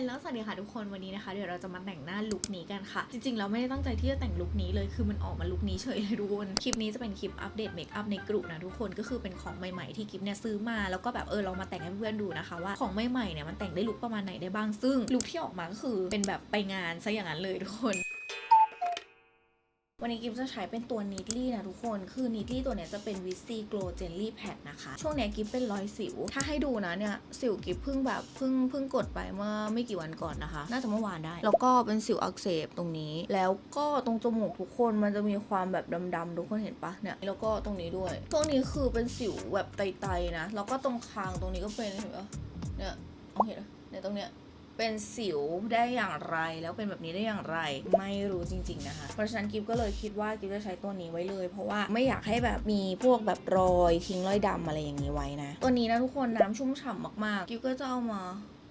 นแล้วสวัสดีค่ะทุกคนวันนี้นะคะเดี๋ยวเราจะมาแต่งหน้าลุคนี้กันค่ะ จริงๆเราไม่ได้ตั้งใจที่จะแต่งลุคนี้เลยคือมันออกมาลุคนี้เฉยเลยทุกคนคลิปนี้จะเป็นคลิปอัปเดตเมคอัพในกลุ่มนะทุกคนก็คือเป็นของใหม่ๆที่กิฟเนี่ยซื้อมาแล้วก็แบบเออลองมาแต่งให้เพื่อนดูนะคะ ว่าของใหม่ๆเนี่ยมันแต่งได้ลุคประมาณไหนได้บ้างซึ่งลุคที่ออกมาก็คือเป็นแบบไปงานซะอย่างนั้นเลยทุกคน วันนี้กิฟจะใช้เป็นตัวนิดลี่นะทุกคน คือนิดลี่ตัวเนี้ยจะเป็นวิซีโกลเจลลี่แพดนะคะ ช่วงเนี้ยกิฟเป็นรอยสิว ถ้าให้ดูนะเนี่ยสิวกิฟเพิ่งแบบเพิ่งเพิ่งกดไปเมื่อไม่กี่วันก่อนนะคะ น่าจะเมื่อวานได้ แล้วก็เป็นสิวอักเสบตรงนี้ แล้วก็ตรงจมูกทุกคนมันจะมีความแบบดำๆทุกคนเห็นปะเนี่ย แล้วก็ตรงนี้ด้วยช่วงนี้คือเป็นสิวแบบไตๆนะ แล้วก็ตรงคางตรงนี้ก็เป็นเห็นปะเนี่ยเอาเห็นปะเนี่ยตรงเนี้ย เป็นสิวได้อย่างไร แล้วเป็นแบบนี้ได้อย่างไร ไม่รู้จริง ๆนะคะ เพราะฉะนั้นกิฟก็เลยคิดว่ากิฟจะใช้ตัวนี้ไว้เลย เพราะว่าไม่อยากให้แบบมีพวกแบบรอยทิ้งรอยดำอะไรอย่างนี้ไว้นะ ตัวนี้นะทุกคนน้ำชุ่มฉ่ำมากๆ กิฟก็จะเอามา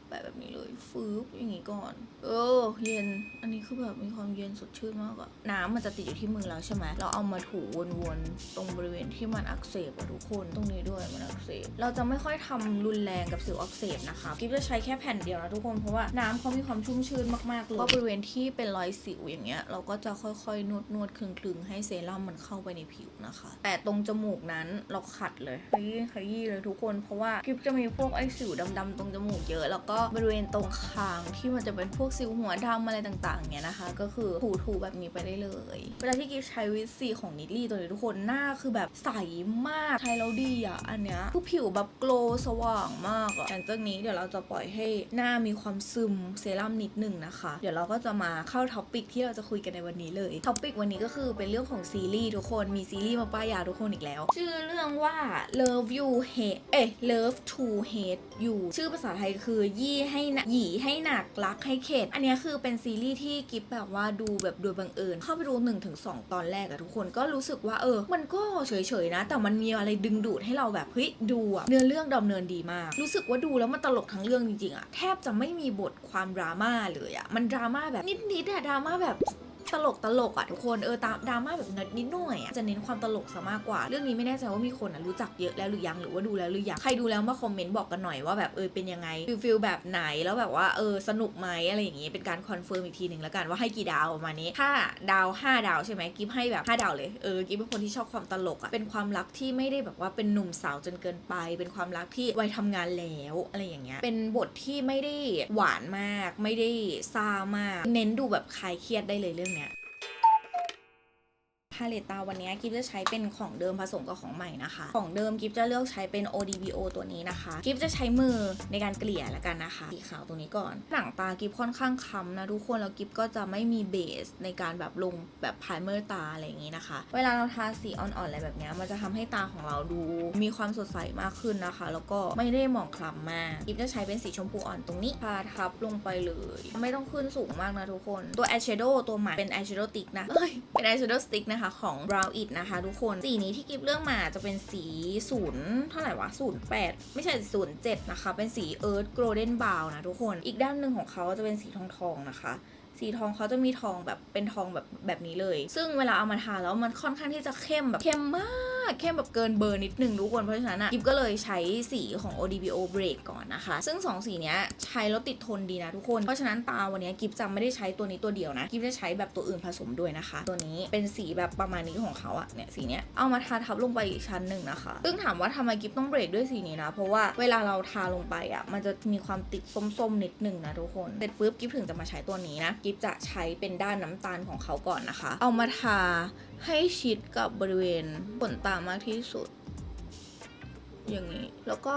แบบแบบนี้เลยฟืบอย่างนี้ก่อน เออ เย็น อันนี้คือแบบมีความเย็นสดชื่นมากอะน้ำมันจะติดอยู่ที่มือแล้วใช่ไหมเราเอามาถูวนๆตรงบริเวณที่มันอักเสบอะทุกคนตรงนี้ด้วยมันอักเสบ เราจะไม่ค่อยทำรุนแรงกับสิวอักเสบนะคะกิ๊ฟจะใช้แค่แผ่นเดียวนะทุกคนเพราะว่าน้ำเขามีความชุ่มชื้นมากๆเลยก็บริเวณที่เป็นรอยสิวอย่างเงี้ยเราก็จะค่อยๆนวดนวดคลึงๆให้เซรั่มมันเข้าไปในผิวนะคะ แต่ตรงจมูกนั้นเราขัดเลยขยี้ขยี้เลยทุกคนเพราะว่ากิ๊ฟจะมีพวกไอ้สิวดำๆตรงจมูกเยอะแล้วก็บริเวณตรงคางที่มันจะเป็นพวกสิวหัวดำอะไรต่างๆเนี่ยนะคะ ก็คือถูๆแบบนี้ไปได้เลย เวลาที่กิฟใช้วิตซีของนิดลี่ตัวนี้ทุกคนหน้าคือแบบใสมากใช้แล้วดีอะอันเนี้ยคือผิวแบบโกลสว่างมากอะหลังจากนี้เดี๋ยวเราจะปล่อยให้หน้ามีความซึมเซรั่มนิดหนึ่งนะคะ เดี๋ยวเราก็จะมาเข้าท็อปิกที่เราจะคุยกันในวันนี้เลยท็อปิกวันนี้ก็คือเป็นเรื่องของซีรีส์ทุกคนมีซีรีส์มาป้ายยาทุกคนอีกแล้ว ชื่อเรื่องว่า Love You Hate เอ๊ะ Love to Hate You ชื่อภาษาไทยคือยี่ให้หนักหยีให้หนักรักให้เข็ดอันนี้คือเป็นซีรีส์ที่กิฟแบบว่าดูแบบโดยบังเอิญเข้าไปดู1นถึงสตอนแรกอะทุกคนก็รู้สึกว่าเออ มันก็เฉยๆนะ แต่มันมีอะไรดึงดูดให้เราแบบเฮ้ยดูอะเนื้อเรื่องดำเนินดีมาก รู้สึกว่าดูแล้วมันตลกทั้งเรื่องจริงๆอะแทบจะไม่มีบทความดราม่าเลยอะมันดราม่าแบบนิดๆอะดราม่าแบบ ตลกตลกอะทุกคนเออตามดราม่าแบบนิดหน่อยอะจะเน้นความตลกซะมากกว่า เรื่องนี้ไม่แน่ใจว่ามีคนอะรู้จักเยอะแล้วหรือยังหรือว่าดูแล้วหรือยังใครดูแล้วมาคอมเมนต์บอกกันหน่อยว่าแบบเออเป็นยังไงฟิลฟิลแบบไหนแล้วแบบว่าเออสนุกไหมอะไรอย่างงี้เป็นการคอนเฟิร์มอีกทีหนึ่งแล้วกันว่าให้กี่ดาวประมาณนี้ถ้าดาว 5 ดาวใช่ไหมกิฟให้แบบ 5 ดาวเลยเออกิฟเป็นคนที่ชอบความตลกอะเป็นความรักที่ไม่ได้แบบว่าเป็นหนุ่มสาวจนเกินไป เป็นความรักที่วัยทำงานแล้วอะไรอย่างเงี้ยเป็นบทที่ไม่ได้หวานมาก ไม่ได้ซามาก เน้นดูแบบคลายเครียดได้เลยเรื่องนี้าเลตตาวันนี้กิฟจะใช้เป็นของเดิมผสมกับของใหม่นะคะ ของเดิมกิฟจะเลือกใช้เป็น ODBO ตัวนี้นะคะกิฟจะใช้มือในการเกลี่ยแล้วกันนะคะสีขาวตรงนี้ก่อนหลังตากิฟค่อนข้างค้ำนะทุกคนแล้วกิฟก็จะไม่มีเบสในการแบบลงแบบพายเมอร์ตาอะไรอย่างนี้นะคะ เวลาเราทาสีอ่อนๆอะไรแบบนี้มันจะทำให้ตาของเราดูมีความสดใสมากขึ้นนะคะ แล้วก็ไม่ได้หมองคล้ำมากกิฟจะใช้เป็นสีชมพูอ่อนตรงนี้ทาทับลงไปเลย ไม่ต้องขึ้นสูงมากนะทุกคนตัว eyeshadow ตัวใหม่เป็น eyeshadow stick นะเอ้ยเป็น eyeshadow stick นะคะของ Brow It นะคะทุกคน สีนี้ที่กิฟเลือกมาจะเป็นสีศูนย์เท่าไหร่วะศูนย์แปดไม่ใช่ศูนย์เจ็ดนะคะ เป็นสี Earth Golden Brown นะทุกคน อีกด้านหนึ่งของเขาจะเป็นสีทองทองๆนะคะ สีทองเขาจะมีทองแบบเป็นทองแบบแบบนี้เลย ซึ่งเวลาเอามาทาแล้วมันค่อนข้างที่จะเข้มแบบเข้มมากเข้มแบบเกินเบอร์นิดนึงทุกคนเพราะฉะนั้นอะกิฟก็เลยใช้สีของ ODBO Break ก่อนนะคะ ซึ่ง 2 สีเนี้ยใช้แล้วติดทนดีนะทุกคน เพราะฉะนั้นตาวันนี้กิฟจะไม่ได้ใช้ตัวนี้ตัวเดียวนะกิฟจะใช้แบบตัวอื่นผสมด้วยนะคะ ตัวนี้เป็นสีแบบประมาณนี้ของเขาอะเนี่ยสีเนี้ยเอามาทาทับลงไปอีกชั้นหนึ่งนะคะ ซึ่งถามว่าทำไมกิฟต้องเบรกด้วยสีนี้นะ เพราะว่าเวลาเราทาลงไปอะมันจะมีความติดส้มๆนิดนึงนะทุกคนเสร็จปุ๊บกิฟถึงจะมาใช้ตัวนี้นะกิฟจะใช้เป็นด้านน้ำตาลของเขาก่อนนะคะ เอามาทาให้ชิดกับบริเวณขนตามากที่สุด อย่างนี้ แล้วก็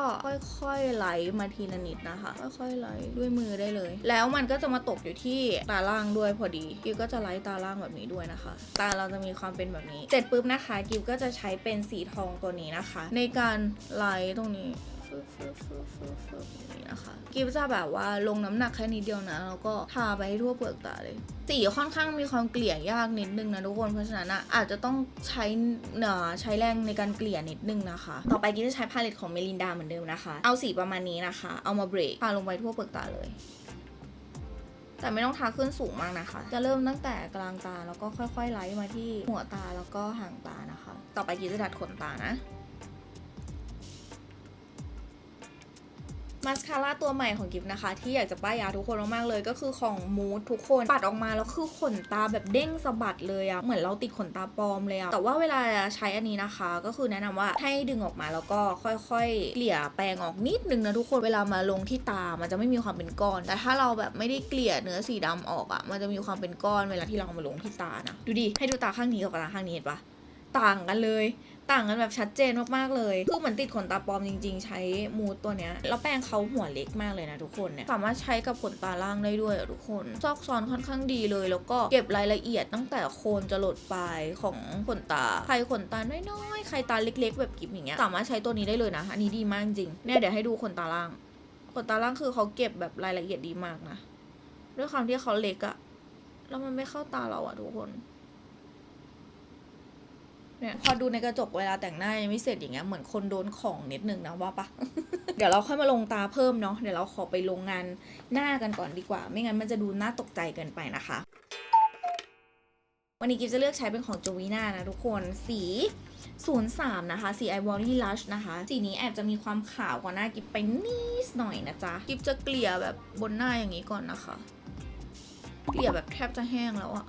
ค่อยๆไหลมาทีละนิดนะคะ ค่อยๆไหลด้วยมือได้เลย แล้วมันก็จะมาตกอยู่ที่ตาล่างด้วยพอดีกิฟก็จะไล่ตาล่างแบบนี้ด้วยนะคะ ตาเราจะมีความเป็นแบบนี้ เสร็จปุ๊บนะคะ กิฟก็จะใช้เป็นสีทองตัวนี้นะคะ ในการไล่ตรงนี้ ฟึบฟึบฟึบฟึบฟึบอย่างนี้นะคะกิฟจะแบบว่าลงน้ำหนักแค่นิดเดียวนะ แล้วก็ทาไปให้ทั่วเปลือกตาเลยสีค่อนข้างมีความเกลี่ยยากนิดนึงนะทุกคนเพราะฉะนั้นอะอาจจะต้องใช้เอ่อใช้แรงในการเกลี่ยนิดนึงนะคะ ต่อไปกิฟจะใช้พาเลตของเมลินดาเหมือนเดิมนะคะ เอาสีประมาณนี้นะคะ เอามาเบรกทาลงไปทั่วเปลือกตาเลยแต่ไม่ต้องทาขึ้นสูงมากนะคะ จะเริ่มตั้งแต่กลางตาแล้วก็ค่อยๆไล่มาที่หัวตาแล้วก็ห่างตานะคะ ต่อไปกิฟจะดัดขนตานะ มาสคาร่าตัวใหม่ของกิฟนะคะ ที่อยากจะป้ายยาทุกคนมากๆเลย ก็คือของมูดทุกคนปัดออกมาแล้วคือขนตาแบบเด้งสะบัดเลยอะเหมือนเราติดขนตาปลอมเลยอะแต่ว่าเวลาใช้อันนี้นะคะ ก็คือแนะนำว่าให้ดึงออกมาแล้วก็ค่อยๆเกลี่ยแปรงออกนิดนึงนะทุกคนเวลามาลงที่ตามันจะไม่มีความเป็นก้อน แต่ถ้าเราแบบไม่ได้เกลี่ยเนื้อสีดำออกอะมันจะมีความเป็นก้อนเวลาที่เราเอามาลงที่ตานะดูดิให้ดูตาข้างนี้กับตาข้างนี้เห็นปะ ต่างกันเลย ต่างกันแบบชัดเจนมากๆเลย คือเหมือนติดขนตาปลอมจริง ๆ ใช้มูดตัวเนี้ย แล้วแป้งเขาหัวเล็กมากเลยนะทุกคนเนี่ย สามารถใช้กับขนตาล่างได้ด้วยทุกคน ซอกซอนค่อนข้างดีเลย แล้วก็เก็บรายละเอียดตั้งแต่โคนจะหลดปลายของขนตา ใครขนตาน้อยๆ ใครตาเล็ก ๆ แบบกิบอย่างเงี้ย สามารถใช้ตัวนี้ได้เลยนะ อันนี้ดีมากจริง เนี่ยเดี๋ยวให้ดูขนตาล่าง ขนตาล่างคือเขาเก็บแบบรายละเอียดดีมากนะ ด้วยความที่เขาเล็กอะแล้วมันไม่เข้าตาเราอะทุกคน เนี่ยพอดูในกระจกเวลาแต่งหน้ายังไม่เสร็จอย่างเงี้ยเหมือนคนโดนของนิดนึงนะว่าปะเดี๋ยวเราค่อยมาลงตาเพิ่มเนาะเดี๋ยวเราขอไปลงงานหน้ากันก่อนดีกว่า ไม่งั้นมันจะดูน่าตกใจเกินไปนะคะ วันนี้กิฟจะเลือกใช้เป็นของโจวีน่านะทุกคนสี 03 นะคะ สี Ivory Lush นะคะ สีนี้แอบจะมีความขาวกว่าหน้ากิฟไปนิดหน่อยนะจ๊ะ กิฟจะเกลี่ยแบบบนหน้าอย่างนี้ก่อนนะคะ เกลี่ยแบบแทบจะแห้งแล้วอะ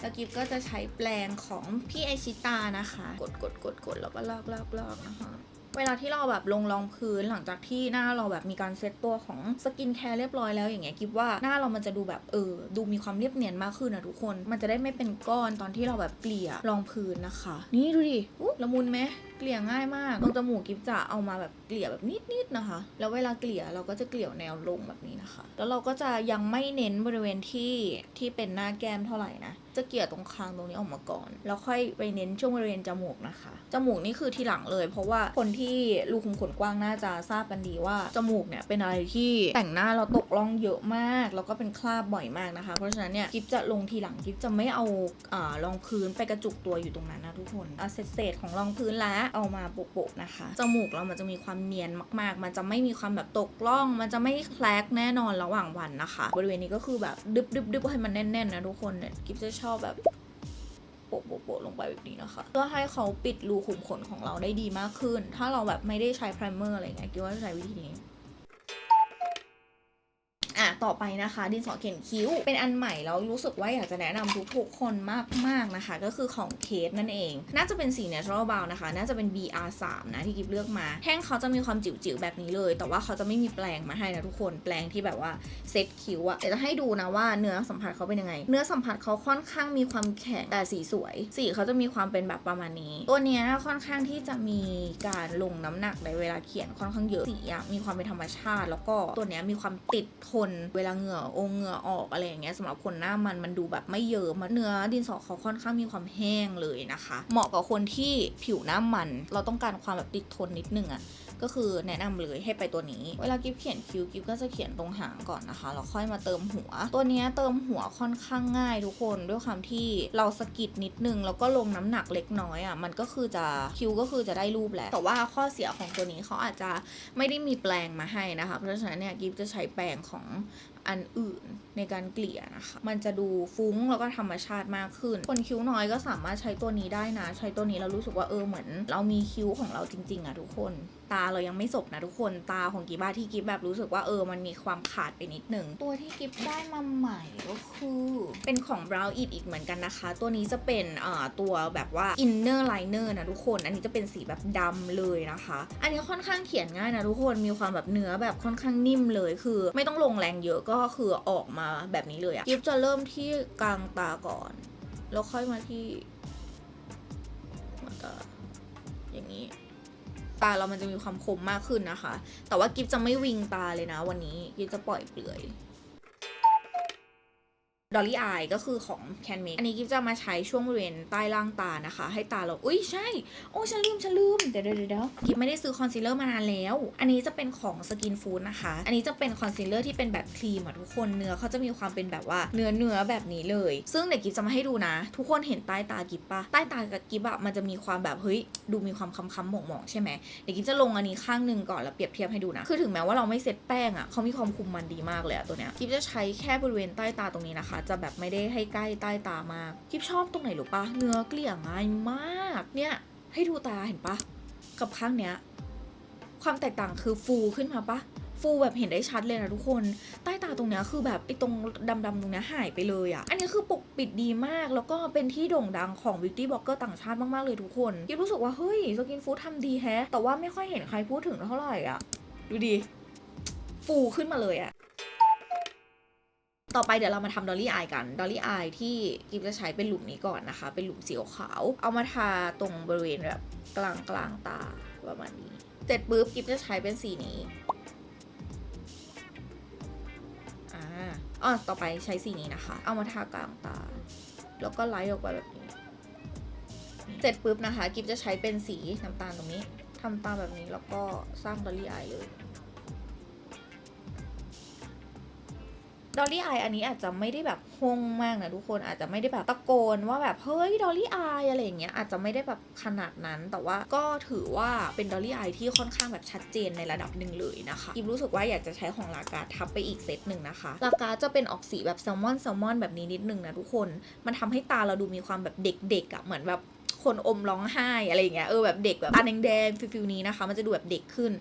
แล้วกิฟก็จะใช้แปรงของพี่ไอชิตานะคะ กดกดกดกดแล้วก็ลอกลอกลอกนะคะ เวลาที่เราแบบลงรองพื้นหลังจากที่หน้าเราแบบมีการเซตตัวของสกินแคร์เรียบร้อยแล้วอย่างเงี้ยกิฟว่าหน้าเรามันจะดูแบบเออดูมีความเรียบเนียนมากขึ้นนะทุกคน มันจะได้ไม่เป็นก้อนตอนที่เราแบบเกลี่ยรองพื้นนะคะ นี่ดูดิละมุนไหมเกลี่ยง่ายมากตรงจมูกกิฟจะเอามาแบบเกลี่ยแบบนิดๆนะคะ แล้วเวลาเกลี่ยเราก็จะเกลี่ยแนวลงแบบนี้นะคะ แล้วเราก็จะยังไม่เน้นบริเวณที่ที่เป็นหน้าแก้มเท่าไหร่นะ จะเกลี่ยตรงคางตรงนี้ออกมาก่อน แล้วค่อยไปเน้นช่วงบริเวณจมูกนะคะ จมูกนี่คือทีหลังเลย เพราะว่าคนที่รูขุมขนกว้างน่าจะทราบกันดีว่าจมูกเนี่ยเป็นอะไรที่แต่งหน้าเราตกล่องเยอะมาก แล้วก็เป็นคราบบ่อยมากนะคะ เพราะฉะนั้นเนี่ยกิฟจะลงทีหลังกิฟจะไม่เอาอ่ารองพื้นไปกระจุกตัวอยู่ตรงนั้นนะทุกคนเอาเศษของรองพื้นแล้วเอามาโปะๆนะคะจมูกเรามันจะมีความเนียนมาก ๆ มันจะไม่มีความแบบตกล่อง มันจะไม่แคลกแน่นอนระหว่างวันนะคะ บริเวณนี้ก็คือแบบดึบๆๆให้มันแน่นๆนะทุกคนเนี่ยกิฟจะชอบแบบโปะโปะโปะลงไปแบบนี้นะคะ เพื่อให้เขาปิดรูขุมขนของเราได้ดีมากขึ้น ถ้าเราแบบไม่ได้ใช้ไพรเมอร์อะไรเงี้ยคิดว่าจะใช้วิธีนี้ อะต่อไปนะคะ ดินสอเขียนคิ้ว เป็นอันใหม่แล้วรู้สึกว่าอยากจะแนะนำทุกๆคนมากๆนะคะ ก็คือของเคสนั่นเอง น่าจะเป็นสี natural brown นะคะ น่าจะเป็น BR3 นะที่กิฟเลือกมา แท่งเขาจะมีความจิ๋วๆแบบนี้เลย แต่ว่าเขาจะไม่มีแปลงมาให้นะทุกคนแปลงที่แบบว่าเซตคิ้วอะเดี๋ยวจะให้ดูนะว่าเนื้อสัมผัสเขาเป็นยังไง เนื้อสัมผัสเขาค่อนข้างมีความแข็งแต่สีสวย สีเขาจะมีความเป็นแบบประมาณนี้ ตัวเนี้ยค่อนข้างที่จะมีการลงน้ำหนักในเวลาเขียนค่อนข้างเยอะสีอะมีความเป็นธรรมชาติ แล้วก็ตัวเนี้ยมีความติดทนนเวลาเหงื่อองเหงื่อออกอะไรอย่างเงี้ยสำหรับคนหน้ามันมันดูแบบไม่เยอะมันเนื้อดินสอเขาค่อนข้างมีความแห้งเลยนะคะ เหมาะกับคนที่ผิวหน้ามัน เราต้องการความแบบติดทนนิดนึงอะก็คือแนะนำเลยให้ไปตัวนี้ เวลากิฟเขียนคิ้วกิฟก็จะเขียนตรงหางก่อนนะคะแล้วค่อยมาเติมหัว ตัวนี้เติมหัวค่อนข้างง่ายทุกคนด้วยความที่เราสกิดนิดนึงแล้วก็ลงน้ำหนักเล็กน้อยอะ่ะมันก็คือจะคิ้วก็คือจะได้รูปแหละแต่ว่าข้อเสียของตัวนี้เขาอาจจะไม่ได้มีแปลงมาให้นะคะเพราะฉะนั้นเนี่ยกิฟจะใช้แปรงของอันอื่นในการเกลี่ยนะคะ มันจะดูฟุ้งแล้วก็ธรรมชาติมากขึ้น คนคิ้วน้อยก็สามารถใช้ตัวนี้ได้นะ ใช้ตัวนี้เรารู้สึกว่าเออเหมือน เรามีคิ้วของเราจริง ๆอะทุกคนตาเรายังไม่สบนะทุกคนตาของกิบบ้าที่กิบแบบรู้สึกว่าเออมันมีความขาดไปนิดหนึ่งตัวที่กิบได้มาใหม่ก็คือ เป็นของ Brow It อีกเหมือนกันนะคะ ตัวนี้จะเป็นเอ่อตัวแบบว่า Inner Liner นะทุกคน อันนี้จะเป็นสีแบบดำเลยนะคะ อันนี้ค่อนข้างเขียนง่ายนะทุกคนมีความแบบเนื้อแบบค่อนข้างนิ่มเลยคือ ไม่ต้องลงแรงเยอะก็คือออกมาแบบนี้เลยอะกิฟจะเริ่มที่กลางตาก่อน แล้วค่อยมาที่หัวตาอย่างนี้ ตาเรามันจะมีความคมมากขึ้นนะคะ แต่ว่ากิฟจะไม่วิงตาเลยนะ วันนี้กิฟจะปล่อยเปลือย ดอลลี่อายก็คือของแคนเมกอันนี้กิฟจะมาใช้ช่วงบริเวณใต้ล่างตานะคะ ให้ตาเรา อุ้ยใช่ โอ้ฉันลืมฉันลืมเดี๋ยวเดี๋ยวเดี๋ยวกิฟไม่ได้ซื้อคอนซีลเลอร์มานานแล้ว อันนี้จะเป็นของสกินฟู้ดนะคะ อันนี้จะเป็นคอนซีลเลอร์ที่เป็นแบบครีมอะทุกคนเนื้อเขาจะมีความเป็นแบบว่าเนื้อเนื้อแบบนี้เลย ซึ่งเดี๋ยวกิฟจะมาให้ดูนะ ทุกคนเห็นใต้ตากิฟปะใต้ตากับกิฟอะมันจะมีความแบบเฮ้ยดูมีความค้ำๆหมองๆใช่ไหมเดี๋ยวกิฟจะลงอันนี้ข้างหนึ่งก่อนแล้วเปรียบเทียบให้ดูนะคือถึงแม้ว่าเราไม่เซ็ตแป้งอะเขามีความคุมมันดีมากเลยอะตัวเนี้ยกิฟจะใช้แค่บริเวณใต้ตาตรงนี้นะคะจะแบบไม่ได้ให้ใกล้ใต้ตามากกิฟชอบตรงไหนหรือปะเนื้อเกลี่ยง่ายมาก เนี่ย ให้ดูตาเห็นปะกับข้างเนี้ย ความแตกต่างคือฟูขึ้นมาปะฟูแบบเห็นได้ชัดเลยนะทุกคน ใต้ตาตรงเนี้ยคือแบบไอ้ตรงดำๆตรงเนี้ยหายไปเลยอะ่ะ อันนี้คือปกปิดดีมากแล้วก็เป็นที่โด่งดังของบิวตี้บล็อกเกอร์ต่างชาติมาก ๆ เลยทุกคนยิรู้สึกว่า เฮ้ยสกินฟู้ดทำดีแฮะ แต่ว่าไม่ค่อยเห็นใครพูดถึงเท่าไหร่อะ ดูดิฟูขึ้นมาเลยอะ่ะ ต่อไปเดี๋ยวเรามาทำดอลลี่อายกันดอลลี่อายที่กิฟจะใช้เป็นหลุมนี้ก่อนนะคะ เป็นหลุมสีขาว เอามาทาตรงบริเวณแบบกลางกลางตาประมาณนี้เสร็จปุ๊บกิฟจะใช้เป็นสีนี้อ่าอ๋อต่อไปใช้สีนี้นะคะ เอามาทากลางตา แล้วก็ไล่ออกไปแบบนี้ เสร็จปุ๊บนะคะ กิฟจะใช้เป็นสีน้ำตาลตรงนี้ทำตาแบบนี้แล้วก็สร้างดอลลี่อายเลย ดอลลี่อายอันนี้อาจจะไม่ได้แบบฮงมากนะทุกคนอาจจะไม่ได้แบบตะโกนว่าแบบเฮ้ยดอลลี่อายอะไรอย่างเงี้ยอาจจะไม่ได้แบบขนาดนั้น แต่ว่าก็ถือว่าเป็นดอลลี่อายที่ค่อนข้างแบบชัดเจนในระดับหนึ่งเลยนะคะกิมรู้สึกว่าอยากจะใช้ของลากาทับไปอีกเซตหนึ่งนะคะลากาจะเป็นออกสีแบบแซลมอนแซลมอนแบบนี้นิดนึงนะทุกคนมันทำให้ตาเราดูมีความแบบเด็กๆอะ่ะเหมือนแบบคนอมร้องไห้อะไรอย่างเงี้ยเออแบบเด็กแบบตาแดงๆฟิลๆนี้นะคะ มันจะดูแบบเด็กขึ้น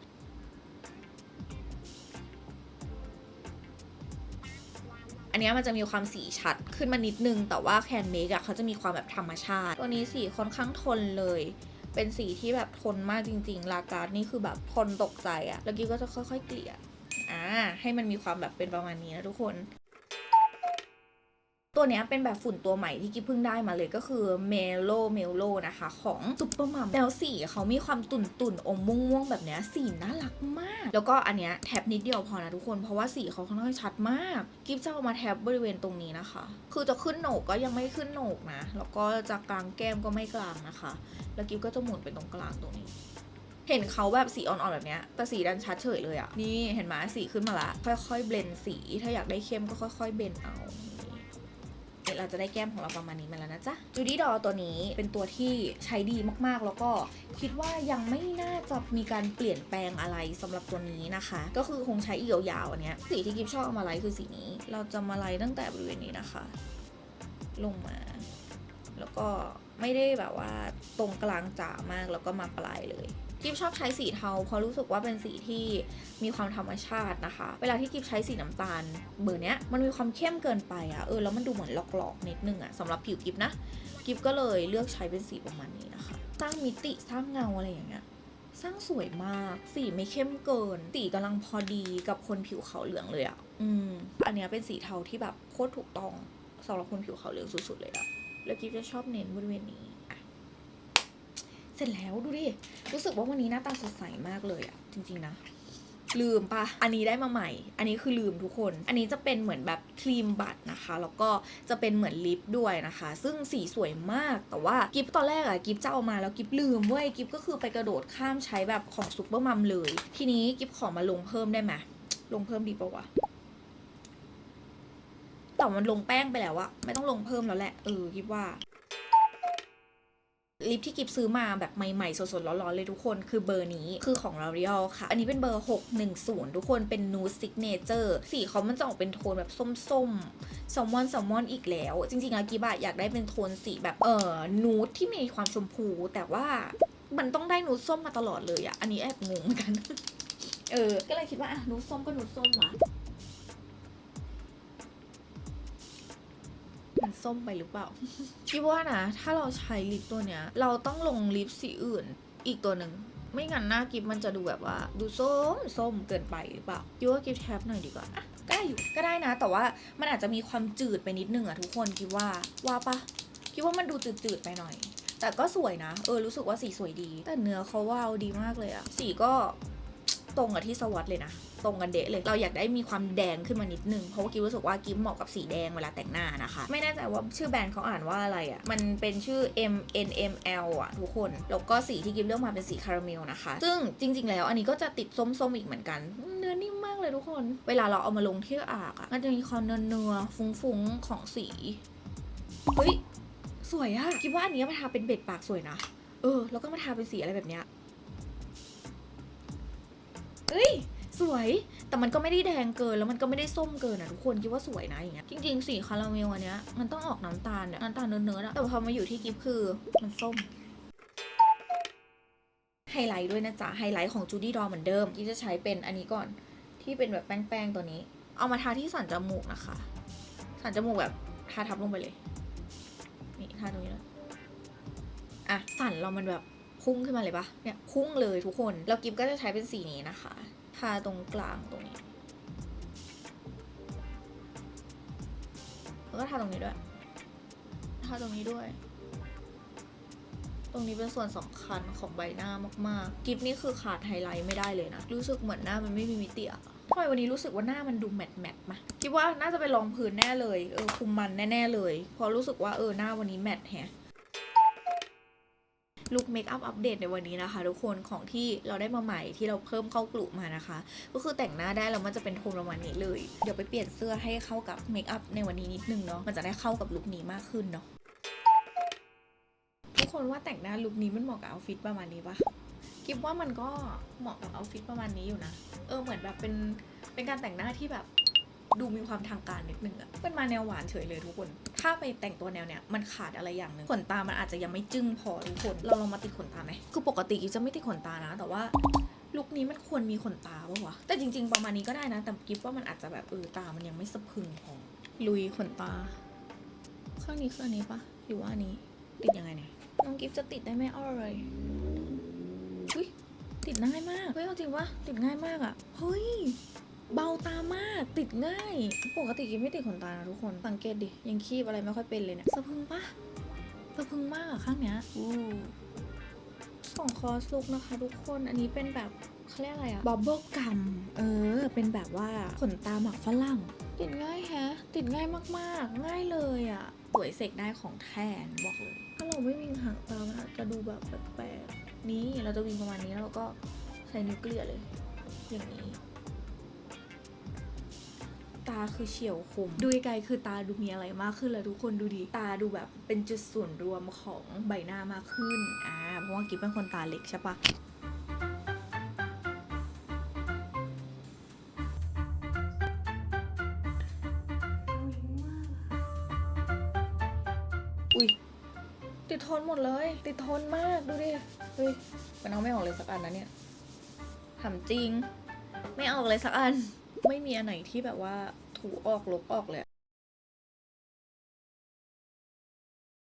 อันนี้มันจะมีความสีชัดขึ้นมานิดนึง แต่ว่าแคนเมกอะเขาจะมีความแบบธรรมชาติ ตัวนี้สีค่อนข้างทนเลย เป็นสีที่แบบทนมากจริง ๆ ลาการ์ดนี่คือแบบทนตกใจอะแล้วกิ๊ก็จะค่อยๆ เกลี่ยอ่าให้มันมีความแบบเป็นประมาณนี้นะทุกคน ตัวเนี้ยเป็นแบบฝุ่นตัวใหม่ที่กิ๊บเพิ่งได้มาเลยก็คือเมโลเมโลนะคะ ของซุปเปอร์มัมแล้วสีเขามีความตุ่นตุ่นๆอมม่วงๆแบบเนี้ยสีน่ารักมาก แล้วก็อันเนี้ยแท็บนิดเดียวพอนะทุกคนเพราะว่าสีเขาค่อนข้างชัดมาก กิ๊บจะเอามาแท็บบริเวณตรงนี้นะคะ คือจะขึ้นโหนกก็ยังไม่ขึ้นโหนกนะ แล้วก็จะกลางแก้มก็ไม่กลางนะคะ แล้วกิ๊บก็จะหมุนไปตรงกลางตรงนี้เห็นเขาแบบสีอ่อนๆแบบเนี้ยแต่สีดันชัดเฉยเลยอะนี่เห็นไหมสีขึ้นมาละ ค่อยๆเบลนสี ถ้าอยากได้เข้มก็ค่อย ๆ เบลนเอานี เราจะได้แก้มของเราประมาณนี้มาแล้วนะจ๊ะจูดี้ดอตัวนี้เป็นตัวที่ใช้ดีมากๆ แล้วก็คิดว่ายังไม่น่าจะมีการเปลี่ยนแปลงอะไรสำหรับตัวนี้นะคะ ก็คือคงใช้อีกยาวๆอันเนี้ยสีที่กิฟชอบเอามาไลท์คือสีนี้ เราจะมาไลท์ตั้งแต่บริเวณนี้นะคะ ลงมา แล้วก็ไม่ได้แบบว่าตรงกลางจ๋ามากแล้วก็มาปลายเลย กิฟชอบใช้สีเทาเพราะรู้สึกว่าเป็นสีที่มีความธรรมชาตินะคะ เวลาที่กิฟใช้สีน้ำตาลเบอร์เนี้ยมันมีความเข้มเกินไปอะเออแล้วมันดูเหมือนหลอกๆนิดนึงอะสำหรับผิวกิฟนะกิฟก็เลยเลือกใช้เป็นสีประมาณนี้นะคะสร้างมิติสร้างเงาอะไรอย่างเงี้ยสร้างสวยมาก สีไม่เข้มเกิน สีกำลังพอดีกับคนผิวขาวเหลืองเลยอะอืมอันเนี้ยเป็นสีเทาที่แบบโคตรถูกต้องสำหรับคนผิวขาวเหลืองสุดๆเลยอะแล้วกิฟจะชอบเน้นบริเวณนี้ เสร็จแล้วดูดิ รู้สึกว่าวันนี้หน้าตาสดใสมากเลยอะจริง ๆ นะ ลืมปะอันนี้ได้มาใหม่ อันนี้คือลืมทุกคน อันนี้จะเป็นเหมือนแบบครีมบัตนะคะ แล้วก็จะเป็นเหมือนลิปด้วยนะคะ ซึ่งสีสวยมาก แต่ว่ากิฟตอนแรกอะกิฟจะเอามาแล้วกิฟลืมเว้ยกิฟก็คือไปกระโดดข้ามใช้แบบของซุปเปอร์มัมเลย ทีนี้กิฟขอมาลงเพิ่มได้ไหมลงเพิ่มดีปะวะแต่มันลงแป้งไปแล้วอะไม่ต้องลงเพิ่มแล้วแหละ เออกิฟว่า ลิปที่กิฟซื้อมาแบบใหม่ๆ สดๆ ร้อนๆ เลยทุกคน คือเบอร์นี้คือของ L'Oreal ค่ะ อันนี้เป็นเบอร์ 610 ทุกคนเป็น Nude Signature สีเขามันจะออกเป็นโทนแบบส้มๆแซลมอนแซลมอนอีกแล้ว จริงๆอะกิบะอยากได้เป็นโทนสีแบบเออนูดที่มีความชมพู แต่ว่ามันต้องได้นูดส้มมาตลอดเลยอะอันนี้แอบงงเหมือนกัน เออ ก็เลยคิดว่าอะนูดส้มก็นูดส้มวะ ส้มไปหรือเปล่าคิดว่านะ ถ้าเราใช้ลิปตัวเนี้ย เราต้องลงลิปสีอื่นอีกตัวหนึ่งไม่งั้นหน้ากิฟมันจะดูแบบว่า ดูส้มส้มเกินไปหรือเปล่าคิดว่ากิฟแทบหน่อยดีกว่าอะก็ได้อยู่ก็ได้นะ แต่ว่ามันอาจจะมีความจืดไปนิดนึงอะทุกคนคิดว่าว่าปะคิดว่ามันดูจืดๆไปหน่อย แต่ก็สวยนะ เออรู้สึกว่าสีสวยดี แต่เนื้อเขาวาวดีมากเลยอะสีก็ ตรงกับที่สวอตเลยนะ ตรงกันเดะเลย เราอยากได้มีความแดงขึ้นมานิดนึง เพราะว่ากิ๊ฟรู้สึกว่ากิ๊ฟเหมาะกับสีแดงเวลาแต่งหน้านะคะ ไม่แน่ใจว่าชื่อแบรนด์เขาอ่านว่าอะไรอะ่ะ มันเป็นชื่อ M N M L อะทุกคน แล้วก็สีที่กิ๊ฟเลือกมาเป็นสีคาราเมลนะคะ ซึ่งจริง ๆ แล้วอันนี้ก็จะติดส้มๆอีกเหมือนกัน เนื้อนิ่มมากเลยทุกคน เวลาเราเอามาลงที่อากอะมันจะมีความเนื้อๆฟุ้งๆของสี เฮ้ย สวยอะคิดว่าอันนี้มาทาเป็นเบ็ดปากสวยนะ เออ แล้วก็มาทาเป็นสีอะไรแบบเนี้ย เอ้ย สวย แต่มันก็ไม่ได้แดงเกิน แล้วมันก็ไม่ได้ส้มเกินอะทุกคนคิดว่าสวยนะอย่างเงี้ย จริงๆ สีคาราเมลอันเนี้ยมันต้องออกน้ำตาลเนี่ยน้ำตาลเนื้อๆอะแต่พอมาอยู่ที่กิฟคือมันส้มไฮไลท์ด้วยนะจ๊ะ ไฮไลท์ของจูดี้ดอเหมือนเดิมกิฟจะใช้เป็นอันนี้ก่อนทที่เป็นแบบแป้งๆตัวนี้ เอามาทาที่สันจมูกนะคะ สันจมูกแบบทาทับลงไปเลย นี่ทาตรงนี้เลยอะสันเรามันแบบ พุ่งขึ้นมาเลยปะเนี่ยพุ่งเลยทุกคน แล้วกิฟก็จะใช้เป็นสีนี้นะคะทาตรงกลางตรงนี้ แล้วก็ทาตรงนี้ด้วย ทาตรงนี้ด้วย ตรงนี้เป็นส่วนสำคัญของใบหน้ามากๆ กิฟนี่คือขาดไฮไลท์ไม่ได้เลยนะ รู้สึกเหมือนหน้ามันไม่มีมิติอะทำไมวันนี้รู้สึกว่าหน้ามันดูแมตต์แมตต์มาคิดว่าน่าจะเป็นรองพื้นแน่เลย เออคุมมันแน่ๆเลยเพราะรู้สึกว่าเออหน้าวันนี้แมตต์แฮะ ลุคเมคอัพอัปเดตในวันนี้นะคะ ทุกคนของที่เราได้มาใหม่ที่เราเพิ่มเข้ากลุ่มมานะคะ ก็คือแต่งหน้าได้แล้วมันจะเป็นโทนประมาณนี้เลย เดี๋ยวไปเปลี่ยนเสื้อให้เข้ากับเมคอัพในวันนี้นิดนึงเนาะมันจะได้เข้ากับลุคนี้มากขึ้นเนาะทุกคนว่าแต่งหน้าลุคนี้มันเหมาะกับเอาฟิตประมาณนี้ปะคิดว่ามันก็เหมาะกับเอาฟิตประมาณนี้อยู่นะ เออเหมือนแบบเป็นเป็นการแต่งหน้าที่แบบ ดูมีความทางการนิดนึงอะเป็นมาแนวหวานเฉยเลยทุกคน ถ้าไปแต่งตัวแนวเนี้ยมันขาดอะไรอย่างหนึ่งขนตา มันอาจจะยังไม่จึ้งพอทุกคน เราลองมาติดขนตาไหม คือปกติกิฟจะไม่ติดขนตานะ แต่ว่าลุคนี้มันควรมีขนตาปะวะ แต่จริง ๆ ประมาณนี้ก็ได้นะ แต่กิฟว่ามันอาจจะแบบเออตา มันยังไม่สะพึงพอ ลุยขนตา ข้างนี้คืออันนี้ปะหรือว่าอันนี้ ติดยังไงเนี่ย น้องกิฟจะติดได้ไหมเอาเลยอุ้ยติดง่ายมาก เฮ้ยจริงปะติดง่ายมากอะเฮ้ย เบาตามากติดง่าย ปกติกินไม่ติดขนตานะทุกคน สังเกตดิ ยังคีบอะไรไม่ค่อยเป็นเลยเนี่ยสะพรึงปะสะพรึงมากอะข้างเนี้ยอู้ของคอสลุกนะคะ ทุกคนอันนี้เป็นแบบเขาเรียกอะไรอะบับเบิลกัมเออ เป็นแบบว่าขนตาหมักฝรั่ง ติดง่ายแฮะ ติดง่ายมากๆ ง่ายเลยอะสวยเสกได้ของแทนบอกเลย ถ้าเราไม่วิ่งหางตามันอาจจะดูแบบแปลกๆนี่เราจะวิ่งประมาณนี้แล้วเราก็ใช้นิ้วเกลี่ยเลย อย่างนี้ ตาคือเฉียวคม ดูไกลๆคือตาดูมีอะไรมากขึ้นเลยทุกคนดูดิตาดูแบบเป็นจุดส่วนรวมของใบหน้ามากขึ้นอ่าเพราะว่ากิ๊บเป็นคนตาเล็กใช่ปะอุ้ยติดทนหมดเลย ติดทนมากดูดิเฮ้ยมันเอาไม่ออกเลยสักอันนะเนี่ยถามจริง ไม่ออกเลยสักอัน ไม่มีอันไหนที่แบบว่าถูออกลบออกเลย